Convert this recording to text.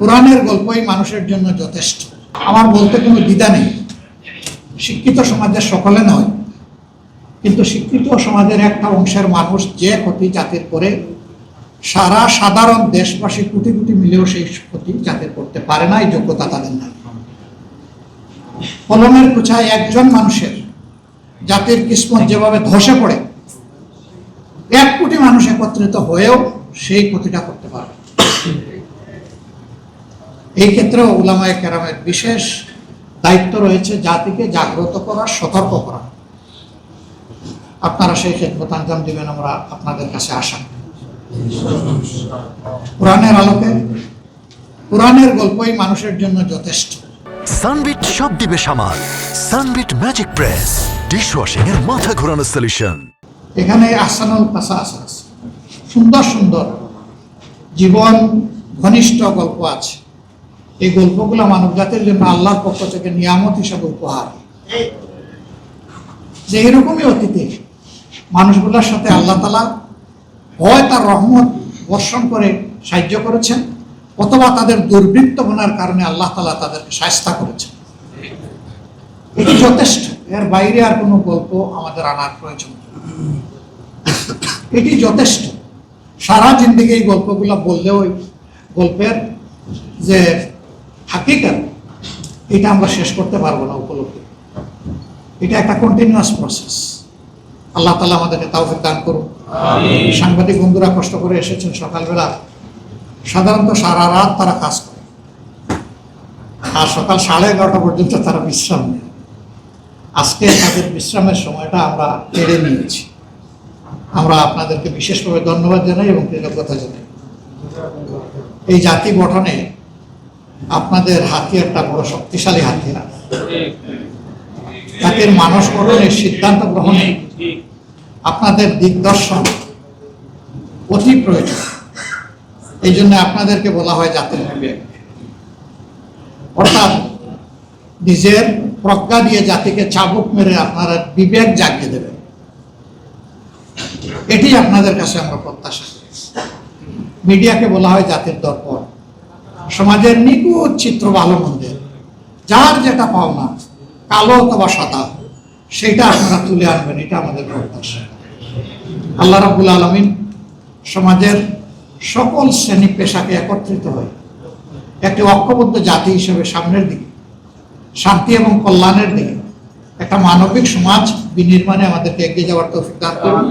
কোরআনের গল্পই মানুষের জন্য যথেষ্ট। আমার বলতে কোনো দ্বিধা নেই। শিক্ষিত সমাজের সকলে নয়, কিন্তু শিক্ষিত সমাজের একটা অংশের মানুষ যে ক্ষতি জাতির করে, সারা সাধারণ দেশবাসী কোটি কোটি মিলেও সেই ক্ষতি জাতির করতে পারে না, এই যোগ্যতা তাদের নাই। কলমের কুচায় একজন মানুষের জাতির কিসমত যেভাবে ধসে পড়ে, এক কোটি মানুষ একত্রিত হয়েও সেই ক্ষতিটা করতে পারবে এই ক্ষেত্রেও উলামায়ে কেরামের বিশেষ দায়িত্ব রয়েছে জাতিকে জাগ্রত করা সতর্ক করা। আপনারা সেই খেদমত আঞ্জাম দিবেন আমরা আপনাদের কাছে আসা। করি। কোরআনের আলোকে কোরআনের গল্পই মানুষের জন্য যথেষ্ট। সানবিট সব দিবে সামাল। সানবিট ম্যাজিক প্রেস ডিশওয়াশিং এর মাথা ঘোরানো সলিউশন এখানে আসানুল কাসাস আছে। সুন্দর সুন্দর জীবন ঘনিষ্ঠ গল্প আছে। এই গল্পগুলো মানব জাতির জন্য আল্লাহর পক্ষ থেকে নিয়ামত হিসাবে উপহার। যে এরকমই অতীতে মানুষগুলোর সাথে আল্লাহ তালা হয় তার রহমত বর্ষণ করে সাহায্য করেছেন, অথবা তাদের দুর্বৃত্তপনার কারণে আল্লাহ তালা তাদেরকে সাহস্তা করেছেন। এটি যথেষ্ট। এর বাইরে আর কোনো গল্প আমাদের আনার প্রয়োজন। এটি যথেষ্ট। সারা জিন্দিগি এই গল্পগুলো বললেও গল্পের যে হাকিকাত এটা আমরা শেষ করতে পারব না উপলব্ধি। এটা একটা কন্টিনিউয়াস প্রসেস আল্লাহ তালা আমাদেরকে তাওফিক দান করুন সাংবাদিক বন্ধুরা কষ্ট করে এসেছেন সকালবেলা। সাধারণত সারা রাত তারা কাজ করে। আর সকাল সাড়ে এগারোটা পর্যন্ত তারা বিশ্রাম নেয়। আজকে তাদের বিশ্রামের সময়টা আমরা কেড়ে নিয়েছি। আমরা আপনাদেরকে বিশেষভাবে ধন্যবাদ জানাই এবং কৃতজ্ঞতা জানাই। এই জাতি গঠনে আপনাদের হাতিয়ারটা বড় শক্তিশালী হাতিয়ার জাতির মানুষ সিদ্ধান্ত গ্রহণে আপনাদের দিগদর্শন অতি প্রয়োজন। এই জন্য আপনাদেরকে বলা হয় জাতির বিবেক। অর্থাৎ নিজের প্রজ্ঞা দিয়ে জাতিকে চাবুক মেরে আপনারা বিবেক জাগিয়ে দেবেন। এটি আপনাদের কাছে আমরা প্রত্যাশা মিডিয়াকে বলা হয় জাতির দর্পণ। সমাজের নিখুঁত চিত্র ভালো মন্দের যার যেটা পাওনা, কালো অথবা সাদা সেটা আপনারা তুলে আনবেন, এটা আমাদের প্রত্যাশা। আল্লাহ রাবুল আলমিন সমাজের সকল শ্রেণি পেশাকে একত্রিত হয়ে একটি ঐক্যবদ্ধ জাতি হিসেবে সামনের দিকে, শান্তি এবং কল্যাণের দিকে একটা মানবিক সমাজ বিনির্মাণে আমাদেরকে এগিয়ে যাওয়ার তৌফিক দান করুন।